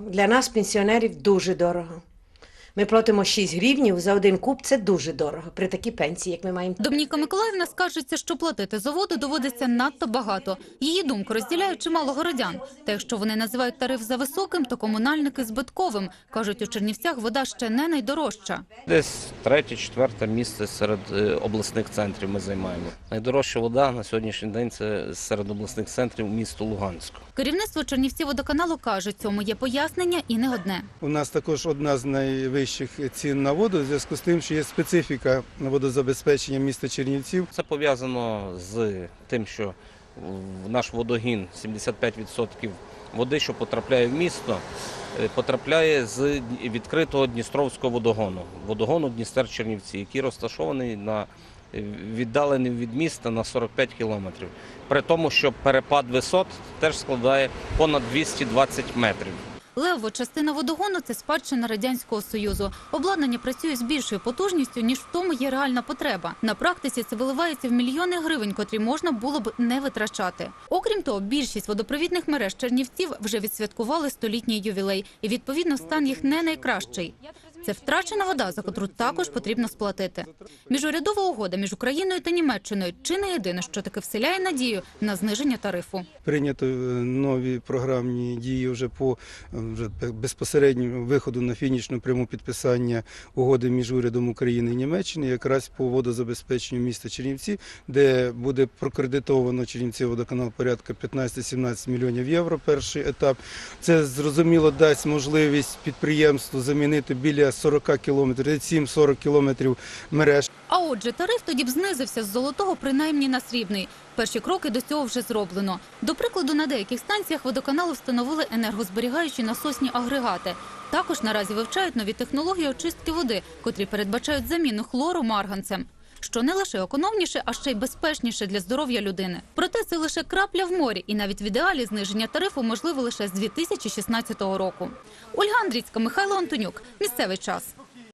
Для нас, пенсіонерів, дуже дорого. Ми платимо 6 гривнів за один куб, це дуже дорого при такій пенсії, як ми маємо. Домніка Миколаївна скаржиться, що платити за воду доводиться надто багато. Її думку розділяють чимало городян. Та якщо вони називають тариф за високим, то комунальники збитковим. Кажуть, у Чернівцях вода ще не найдорожча. Десь третє, четверте місце серед е, обласних центрів ми займаємо. Найдорожча вода на сьогоднішній день це серед обласних центрів місто Луганську. Керівництво Чернівці водоканалу каже, цьому є пояснення і не одне. У нас також одна з найвищих цін на воду в зв'язку з тим, що є специфіка водозабезпечення міста Чернівців. Це пов'язано з тим, що наш водогін 75% води, що потрапляє в місто, е, потрапляє з відкритого Дністровського водогону, водогону Дністер Чернівці, який розташований на е, віддалений від міста на 45 кілометрів. При тому, що перепад висот теж складає понад 220 метрів. Левова частина водогону це спадщина радянського союзу. Обладнання працює з більшою потужністю, ніж в тому є реальна потреба. На практиці це виливається в мільйони гривень, котрі можна було б не витрачати. Окрім того, більшість водопровідних мереж Чернівців вже відсвяткували столітній ювілей, і відповідно стан їх не найкращий. Це втрачена вода, за котру також потрібно сплатити. Міжурядова угода між Україною та Німеччиною чи не єдине, що таки вселяє надію на зниження тарифу. Прийнято е, нові програмні дії вже по е, вже безпосередньому виходу на фінішну пряму підписання угоди між урядом України і Німеччини, якраз по водозабезпеченню міста Чернівці, де буде прокредитовано Чернівці водоканал порядка 15-17 мільйонів євро. Перший етап. Це зрозуміло дасть можливість підприємству замінити біля 40 кілометрів, 7-40 кілометрів мереж. А отже, тариф тоді б знизився з золотого принаймні на срібний. Перші кроки до цього вже зроблено. До прикладу, на деяких станціях водоканалу встановили енергозберігаючі насосні агрегати. Також наразі вивчають нові технології очистки води, котрі передбачають заміну хлору марганцем. Що не лише економніше, а ще й безпечніше для здоров'я людини. Проте це лише крапля в морі, і навіть в ідеалі зниження тарифу можливо лише з 2016 року. Ольга Андрійська, Михайло Антонюк. Місцевий час.